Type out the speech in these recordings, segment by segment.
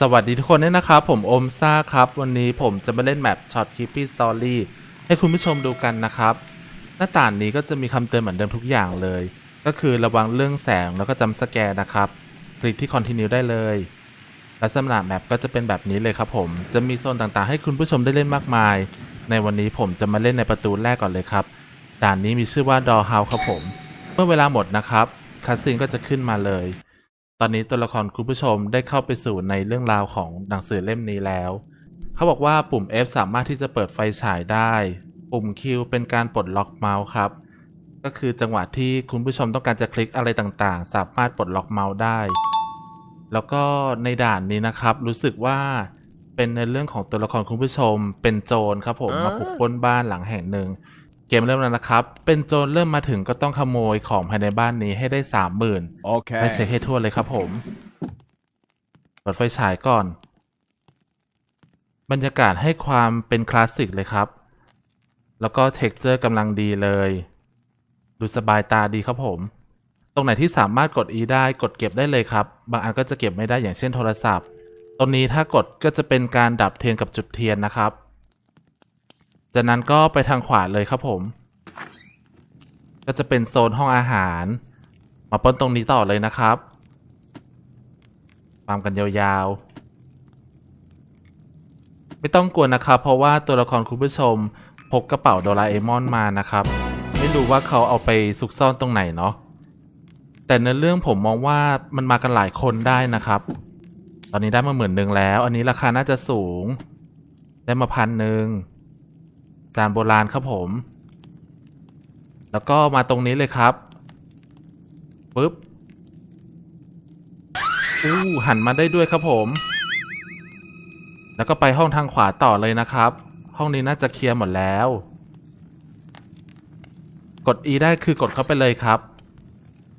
สวัสดีทุกคนด้วยนะครับ ผมโอมซ่าครับ วันนี้ผมจะมาเล่นแมปช็อตคิปปี้สตอรี่ให้คุณผู้ชมดูกันนะครับ หน้าต่างนี้ก็จะมีคำเตือนเหมือนเดิมทุกอย่างเลย ก็คือระวังเรื่องแสงแล้วก็จำสแกร์นะครับ คลิกที่ Continue ได้เลยและสำหรับแมปก็จะเป็นแบบนี้เลยครับผมจะมีโซนต่างๆ ให้คุณผู้ชมได้เล่นมากมาย ในวันนี้ผมจะมาเล่นในประตูแรกก่อนเลยครับด่านนี้มีชื่อว่า Door House ครับผม เมื่อเวลาหมดนะครับคัสซีนก็จะขึ้นมาเลย ตอนนี้ตัวละครคุณผู้ชมได้เข้าไปสู่ในเรื่องราวของหนังสือเล่มนี้แล้ว เขาบอกว่าปุ่ม F สามารถที่จะเปิดไฟฉายได้ ปุ่ม Q เป็นการปลดล็อกเมาส์ครับ ก็คือจังหวะที่คุณผู้ชมต้องการจะคลิกอะไรต่างๆ สามารถปลดล็อกเมาส์ได้ แล้วก็ในด่านนี้นะครับ รู้สึกว่าเป็นในเรื่องของตัวละครคุณผู้ชมเป็นโจรครับผมมาบุกปล้นบ้านหลังแห่งหนึ่ง เกมเริ่มแล้วนะครับ เป็นโจรเริ่มมาถึงก็ต้องขโมยของภายในบ้านนี้ให้ได้สามหมื่น Okay. ไปเช็คให้ทั่วเลยครับผม เปิดไฟฉายก่อน บรรยากาศให้ความเป็นคลาสสิกเลยครับ แล้วก็เท็กเจอร์กำลังดีเลย ดูสบายตาดีครับผม ตรงไหนที่สามารถกด E ได้กดเก็บได้เลยครับ บางอันก็จะเก็บไม่ได้อย่างเช่นโทรศัพท์ ตรงนี้ถ้ากดก็จะเป็นการดับเทียนกับจุดเทียนนะครับ จากนั้นก็ไปทางขวาเลยครับผม ก็จะเป็นโซนห้องอาหาร มาป้นตรงนี้ต่อเลยนะครับตามกันยาวๆ ไม่ต้องกลัวนะครับ เพราะว่าตัวละครคุณผู้ชมพกกระเป๋าโดราเอมอนมานะครับ ไม่รู้ว่าเขาเอาไปซุกซ่อนตรงไหนเนาะแต่ในเรื่องผมมองว่ามันมากันหลายคนได้นะครับ ตอนนี้ได้มาหมื่นหนึ่งแล้ว อันนี้ราคาน่าจะสูง ได้มาพันหนึ่ง จานโบราณครับผม แล้วก็มาตรงนี้เลยครับปึ๊บอู้หันมาได้ด้วยครับผม แล้วก็ไปห้องทางขวาต่อเลยนะครับ ห้องนี้น่าจะเคลียร์หมดแล้ว กด E ได้คือกดเข้าไปเลยครับ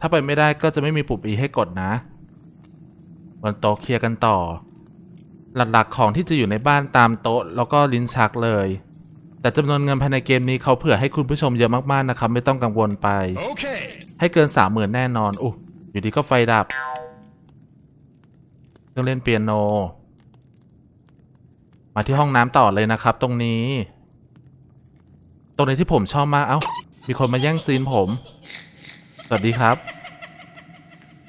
ถ้าไปไม่ได้ก็จะไม่มีปุ่ม E ให้กดนะบนโต๊ะเคลียร์กันต่อ หลักๆของที่จะอยู่ในบ้านตามโต๊ะแล้วก็ลิ้นชักเลย แต่จำนวนเงินภายในเกมนี้เขาเผื่อให้คุณผู้ชมเยอะมากๆนะครับ ไม่ต้องกังวลไป Okay. ให้เกินสามหมื่นแน่นอนอู้อยู่ดีก็ไฟดับเครื่องเล่นเปียโน มาที่ห้องน้ำต่อเลยนะครับ ตรงนี้ ตรงนี้ที่ผมชอบมากเอ้า มีคนมาแย่งซีนผม สวัสดีครับ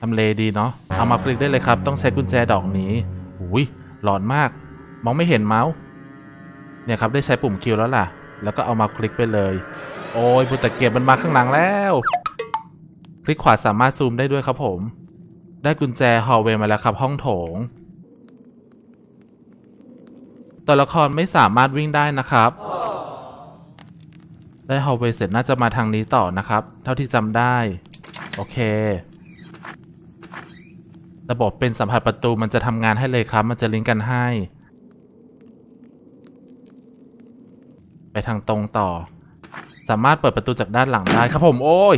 ทำเลดีเนาะเอามาคลิกได้เลยครับ ต้องใช้กุญแจดอกนี้อุ้ยหลอนมาก มองไม่เห็นเมาส์ เนี่ยครับได้ใช้ปุ่มคิวแล้วล่ะ แล้วก็เอามาคลิกไปเลย โอ้ยบุตรเก็บมันมาข้างหลังแล้ว คลิกขวาสามารถซูมได้ด้วยครับผม ได้กุญแจฮอลเวย์มาแล้วครับห้องโถง ตัวละครไม่สามารถวิ่งได้นะครับ ได้ฮอลเวย์เสร็จน่าจะมาทางนี้ต่อนะครับ เท่าที่จำได้ โอเคระบบเป็นสัมผัสประตูมันจะทำงานให้เลยครับ มันจะลิงก์กันให้ ไป ทางตรงต่อ สามารถเปิดประตูจากด้านหลังได้ครับผมโอ้ย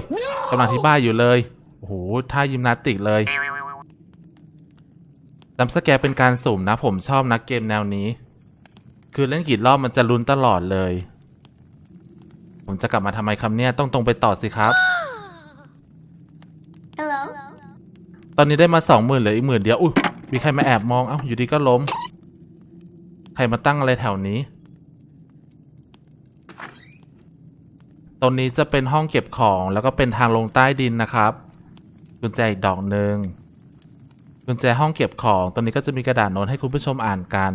กำลังที่บ้านอยู่เลยโอ้โหท่ายิมนาสติกเลยจำสแกร์เป็นการสุ่มนะผมชอบนะเกมแนวนี้ คือเล่นกี่รอบมันจะลุ้นตลอดเลย ผมจะกลับมาทำไมคำเนี่ยต้องตรงไปต่อสิครับ Hello. ตอนนี้ได้มาสองหมื่นเหลืออีกหมื่นเดียวอุ้ยมีใครมาแอบมองเอ้าอยู่ดีก็ล้ม ใครมาตั้งอะไรแถวนี้ ตรงนี้จะเป็นห้องเก็บของแล้วก็เป็นทางลงใต้ดินนะครับ กุญแจอีกดอกหนึ่งกุญแจห้องเก็บของตรงนี้ก็จะมีกระดาษโน้ตให้คุณผู้ชมอ่านกัน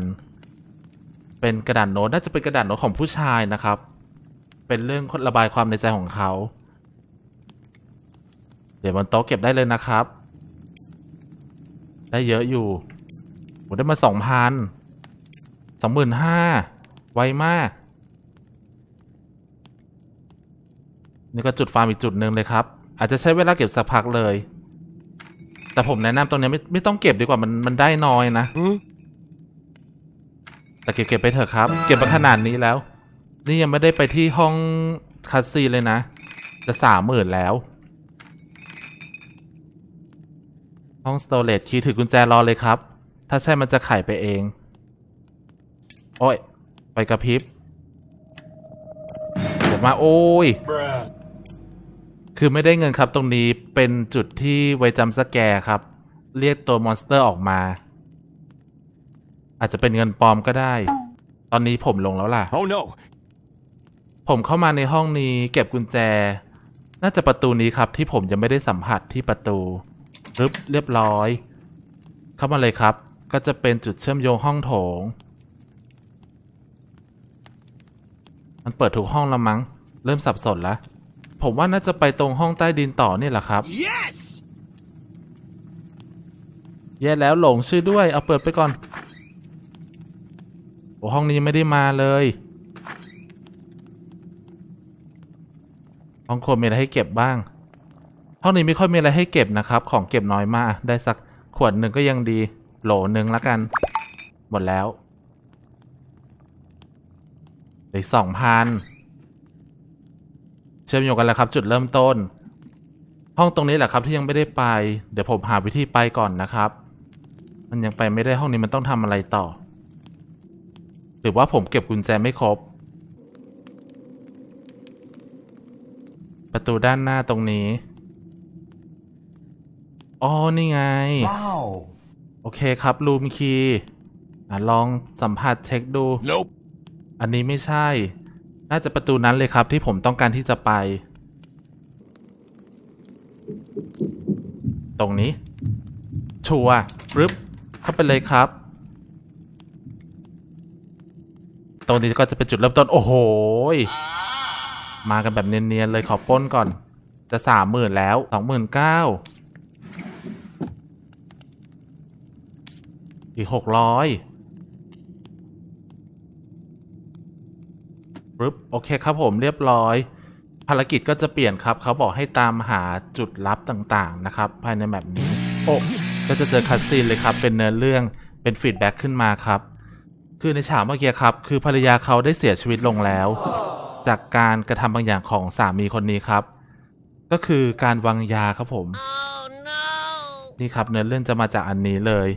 เป็นกระดาษโน้ตน่าจะเป็นกระดาษโน้ตของผู้ชายนะครับ เป็นเรื่องระบายความในใจของเขา เดี๋ยวบนโต๊ะเก็บได้เลยนะครับ ได้เยอะอยู่โหได้มาสองพันสองหมื่นห้าไวมาก นี่ก็จุดฟาร์มอีกจุดหนึ่งเลยครับ อาจจะใช้เวลาเก็บสักพักเลย แต่ผมแนะนำตรงนี้ไม่ไม่ต้องเก็บดีกว่ามันมันได้น้อยนะ Hmm? แต่เก็บเก็บไปเถอะครับ เก็บมาขนาดนี้แล้ว นี่ยังไม่ได้ไปที่ห้องคัสซีนเลยนะ จะสามหมื่นแล้ว ห้องสโตรเลจคีย์ถือกุญแจรอเลยครับ ถ้าใช่มันจะไขไปเอง โอ้ย ไปกระพริบเดี๋ยวมาโอ้ย Bruh. คือไม่ได้เงินครับตรงนี้เป็นจุดที่ไว้จำสแกร์ครับ เรียกตัวมอนสเตอร์ออกมา อาจจะเป็นเงินปลอมก็ได้ ตอนนี้ผมลงแล้วล่ะ Oh no! ผมเข้ามาในห้องนี้เก็บกุญแจ น่าจะประตูนี้ครับที่ผมยังไม่ได้สัมผัสที่ประตูรึบเรียบร้อย เข้ามาเลยครับ ก็จะเป็นจุดเชื่อมโยงห้องโถง มันเปิดทุกห้องแล้วมั้ง เริ่มสับสนแล้ว ผมว่าน่าจะไปตรงห้องใต้ดินต่อนี่แหละครับ Yes! แย่แล้วหลงชื่อด้วย เอาเปิดไปก่อน โอ้ห้องนี้ยังไม่ได้มาเลย ห้องครัวมีอะไรให้เก็บบ้าง ห้องนี้ไม่ค่อยมีอะไรให้เก็บนะครับ ของเก็บน้อยมาก ได้สักขวดหนึ่งก็ยังดี โหลหนึ่งละกัน หมดแล้วเหลือสองพัน เชื่อมโยงกันแล้วครับ จุดเริ่มต้น ห้องตรงนี้แหละครับที่ยังไม่ได้ไป เดี๋ยวผมหาวิธีไปก่อนนะครับ มันยังไปไม่ได้ห้องนี้มันต้องทำอะไรต่อ หรือว่าผมเก็บกุญแจไม่ครบ ประตูด้านหน้าตรงนี้อ๋อนี่ไง Wow. โอเคครับรูมคีย์อะลองสัมผัสเช็คดู Nope. อันนี้ไม่ใช่ น่าจะประตูนั้นเลยครับที่ผมต้องการที่จะไป ตรงนี้ ชัวร์ปึ๊บเข้าไปเลยครับ ตรงนี้ก็จะเป็นจุดเริ่มต้น โอ้โหยมากันแบบเนียนๆเลยขอป้นก่อน จะสามหมื่นแล้วสองหมื่นเก้าอีกหกร้อย ปึ๊บโอเคครับผมเรียบร้อย ภารกิจก็จะเปลี่ยนครับ เขาบอกให้ตามหาจุดลับต่างๆนะครับ ภายในแมปนี้โอ้ก็จะเจอคัสซีนเลยครับ เป็นเนื้อเรื่องเป็นฟีดแบ็กขึ้นมาครับ คือในฉากเมื่อกี้ครับ คือภรรยาเขาได้เสียชีวิตลงแล้ว จากการกระทำบางอย่างของสามีคนนี้ครับ ก็คือการวางยาครับผมนี่ครับเนื้อเรื่องจะมาจากอันนี้เลย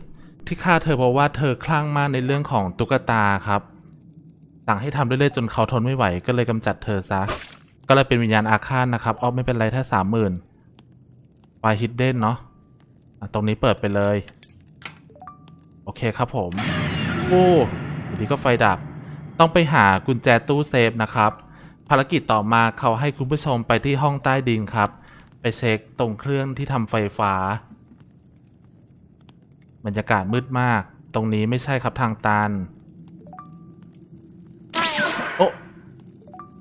ที่ฆ่าเธอเพราะว่าเธอคลั่งมากในเรื่องของตุ๊กตาครับ สั่งให้ทำเรื่อยๆจนเขาทนไม่ไหวก็เลยกำจัดเธอซะ ก็เลยเป็นวิญญาณอาฆาตนะครับอ้อไม่เป็นไรถ้าสามหมื่นไฟฮิดเด้นเนาะตรงนี้เปิดไปเลย โอเคครับผม โอ้อยู่ดีก็ไฟดับ ต้องไปหากุญแจตู้เซฟนะครับ ภารกิจต่อมาเขาให้คุณผู้ชมไปที่ห้องใต้ดินครับ ไปเช็คตรงเครื่องที่ทำไฟฟ้า บรรยากาศมืดมาก ตรงนี้ไม่ใช่ครับทางตัน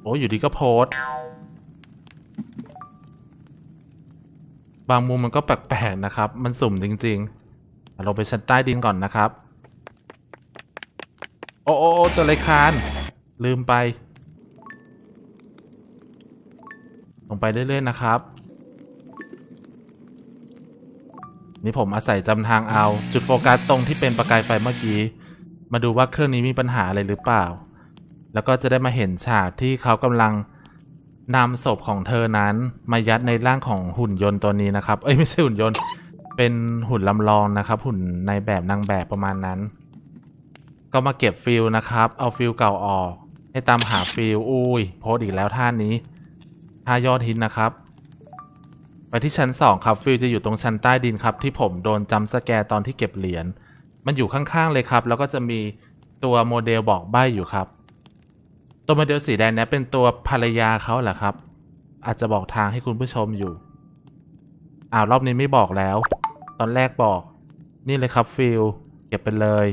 อ้อยู่ดีก็โพสบางมุมมันก็แปลกๆนะครับ มันสุ่มจริงๆอะลงไปชั้นใต้ดินก่อนนะครับโอ้โอ้โอ้ตัวไรคาน ลืมไป ลงไปเรื่อยๆนะครับ นี่ผมอาศัยจำทางเอา จุดโฟกัสตรงที่เป็นประกายไฟเมื่อกี้ มาดูว่าเครื่องนี้มีปัญหาอะไรหรือเปล่า แล้วก็จะได้มาเห็นฉากที่เขากำลังนำศพของเธอนั้นมายัดในร่างของหุ่นยนต์ตัวนี้นะครับ เอ้ยไม่ใช่หุ่นยนต์ เป็นหุ่นลำลองนะครับ หุ่นในแบบนางแบบประมาณนั้น ก็มาเก็บฟิลนะครับ เอาฟิลเก่าออก ให้ตามหาฟิลอุ้ยโพสอีกแล้วท่านนี้ท่ายอดฮิตนะครับ ไปที่ชั้น 2 ครับฟิลจะอยู่ตรงชั้นใต้ดินครับ ที่ผมโดนจำสแกตอนที่เก็บเหรียญ มันอยู่ข้างๆเลยครับ แล้วก็จะมีตัวโมเดลบอกใบ้อยู่ครับ ตัวโมเดลสีแดงนี้เป็นตัวภรรยาเขาแหละครับ อาจจะบอกทางให้คุณผู้ชมอยู่ อ้าวรอบนี้ไม่บอกแล้ว ตอนแรกบอก นี่เลยครับฟิลเก็บไปเลย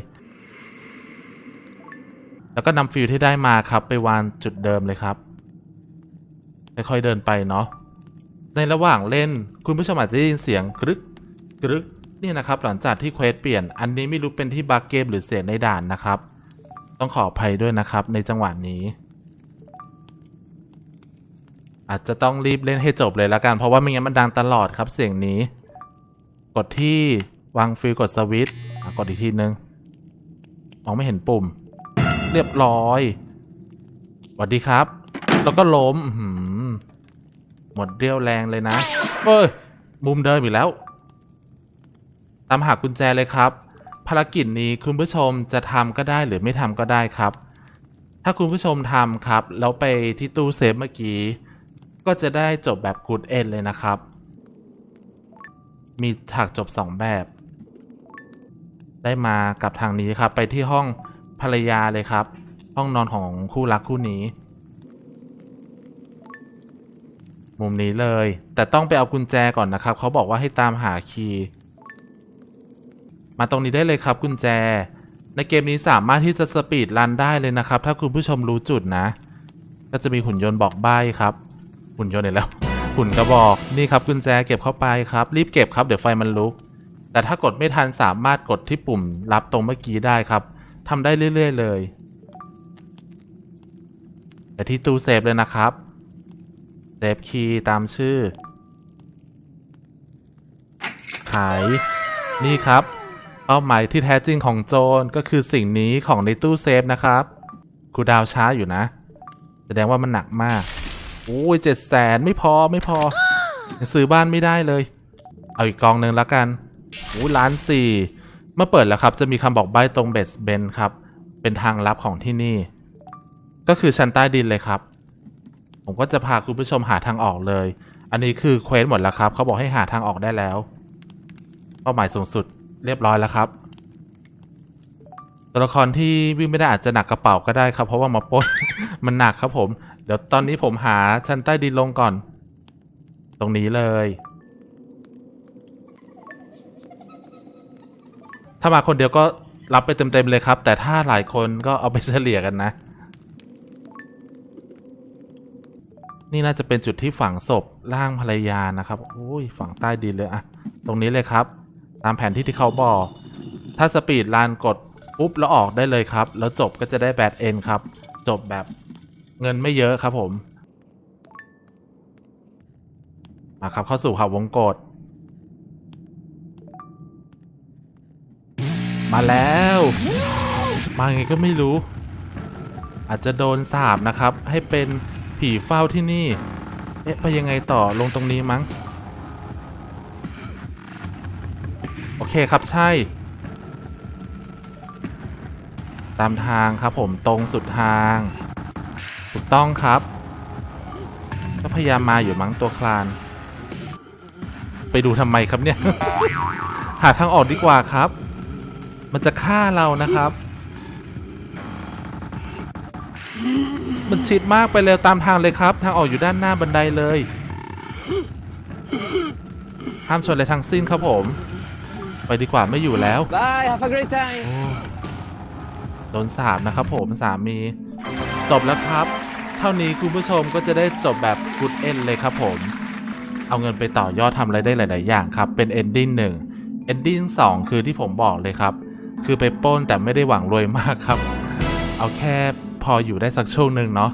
แล้วก็นำฟิลที่ได้มาครับ ไปวางจุดเดิมเลยครับค่อยๆเดินไปเนาะ ในระหว่างเล่นคุณผู้ชมอาจจะได้ยินเสียงกรึกกรึกนี่นะครับหลังจากที่เควสเปลี่ยน อันนี้ไม่รู้เป็นที่บักเกมหรือเสียงในด่านนะครับ ต้องขออภัยด้วยนะครับในจังหวะนี้ อาจจะต้องรีบเล่นให้จบเลยละกัน เพราะว่าไม่งั้นมันดังตลอดครับเสียงนี้ กดที่วางฟิลกดสวิตช์กดอีกทีนึงมองไม่เห็นปุ่ม เรียบร้อยสวัสดีครับ แล้วก็ล้มหหมดเรี่ยวแรงเลยนะเอ้ยมุมเดิมอีกแล้ว ตามหากุญแจเลยครับ ภารกิจนี้คุณผู้ชมจะทำก็ได้หรือไม่ทำก็ได้ครับ ถ้าคุณผู้ชมทำครับ แล้วไปที่ตู้เซฟเมื่อกี้ ก็จะได้จบแบบกูดเอ็นเลยนะครับ มีฉากจบ 2 แบบ ได้มากับทางนี้ครับ ไปที่ห้องภรรยาเลยครับ ห้องนอนของคู่รักคู่นี้ มุมนี้เลย แต่ต้องไปเอากุญแจก่อนนะครับ เขาบอกว่าให้ตามหาคีย์มาตรงนี้ได้เลยครับกุญแจ ในเกมนี้สามารถที่จะสปีดรันได้เลยนะครับ ถ้าคุณผู้ชมรู้จุดนะ ก็จะมีหุ่นยนต์บอกใบ้ครับ หุ่นยนต์ไหนแล้ว หุ่นกระบอกนี่ครับกุญแจเก็บเข้าไปครับ รีบเก็บครับเดี๋ยวไฟมันลุก แต่ถ้ากดไม่ทันสามารถกดที่ปุ่มรับตรงเมื่อกี้ได้ครับทำได้เรื่อย ๆ เลยไปที่ตู้เซฟเลยนะครับเซฟคีย์ตามชื่อ ขายนี่ครับ เป้าหมายที่แท้จริงของโจรก็คือสิ่งนี้ของในตู้เซฟนะครับคูดาวช้าอยู่นะ แสดงว่ามันหนักมาก โอ้ยเจ็ดแสนไม่พอไม่พอยังซื้อบ้านไม่ได้เลย เอาอีกกองหนึ่งแล้วกันโอ้ยล้านสี่เมื่อเปิดแล้วครับ จะมีคำบอกใบ้ตรงเบสเบนครับ เป็นทางลับของที่นี่ ก็คือชั้นใต้ดินเลยครับ ผมก็จะพาคุณผู้ชมหาทางออกเลย อันนี้คือเควสหมดแล้วครับ เขาบอกให้หาทางออกได้แล้วเป้าหมายสูงสุดเรียบร้อยแล้วครับตัวละครที่วิ่งไม่ได้อาจจะหนักกระเป๋าก็ได้ครับ เพราะว่ามาปล้นมันหนักครับผม เดี๋ยวตอนนี้ผมหาชั้นใต้ดินลงก่อน ตรงนี้เลย ถ้ามาคนเดียวก็รับไปเต็มๆเลยครับ แต่ถ้าหลายคนก็เอาไปเฉลี่ยกันนะ นี่น่าจะเป็นจุดที่ฝังศพร่างภรรยานะครับโอ้ยฝังใต้ดินเลยอะตรงนี้เลยครับ ตามแผนที่ที่เขาบอก ถ้าสปีดลานกดปุ๊บแล้วออกได้เลยครับ แล้วจบก็จะได้แบดเอ็นครับ จบแบบ เงินไม่เยอะครับผมมาครับเข้าสู่เขาวงกฏมาแล้ว มาไงก็ไม่รู้ อาจจะโดนสาบนะครับ ให้เป็นผีเฝ้าที่นี่ เอ๊ะ ไปยังไงต่อลงตรงนี้มั้ง โอเคครับใช่ ตามทางครับผมตรงสุดทาง ถูกต้องครับ ก็พยายามมาอยู่มั้งตัวคลาน ไปดูทำไมครับเนี่ย หาทางออกดีกว่าครับ มันจะฆ่าเรานะครับ มันชิดมากไปเลยตามทางเลยครับ ทางออกอยู่ด้านหน้าบันไดเลยห้ามชนเลยทั้งสิ้นครับผม ไปดีกว่าไม่อยู่แล้ว Bye, have a great time. โดนสาบนะครับผมสามี จบแล้วครับเท่านี้คุณผู้ชมก็จะได้จบแบบ good end เลยครับผม เอาเงินไปต่อยอดทำอะไรได้หลาย ๆ อย่างครับ เป็น ending 1 ending 2คือที่ผมบอกเลยครับ คือไปป้นแต่ไม่ได้หวังรวยมากครับ เอาแค่พออยู่ได้สักช่วงหนึ่งเนาะ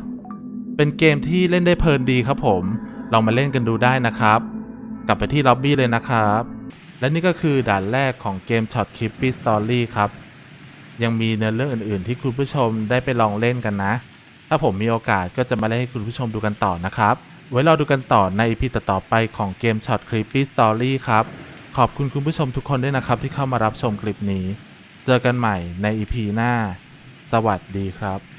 เป็นเกมที่เล่นได้เพลินดีครับผมลองมาเล่นกันดูได้นะครับ กลับไปที่ล็อบบี้เลยนะครับ และนี่ก็คือด่านแรกของเกม Shot Clippy Story ครับ ยังมีเนื้อเรื่องอื่น ๆ ที่คุณผู้ชมได้ไปลองเล่นกันนะ ถ้าผมมีโอกาสก็จะมาเล่นให้คุณผู้ชมดูกันต่อนะครับ ไว้รอดูกันต่อในพิต่อๆไปของเกมช็อตคลิปปี้สตอรี่ครับ ขอบคุณคุณผู้ชมทุกคนด้วยนะครับที่เข้ามารับชมคลิปนี้ เจอกันใหม่ในอีพีหน้า สวัสดีครับ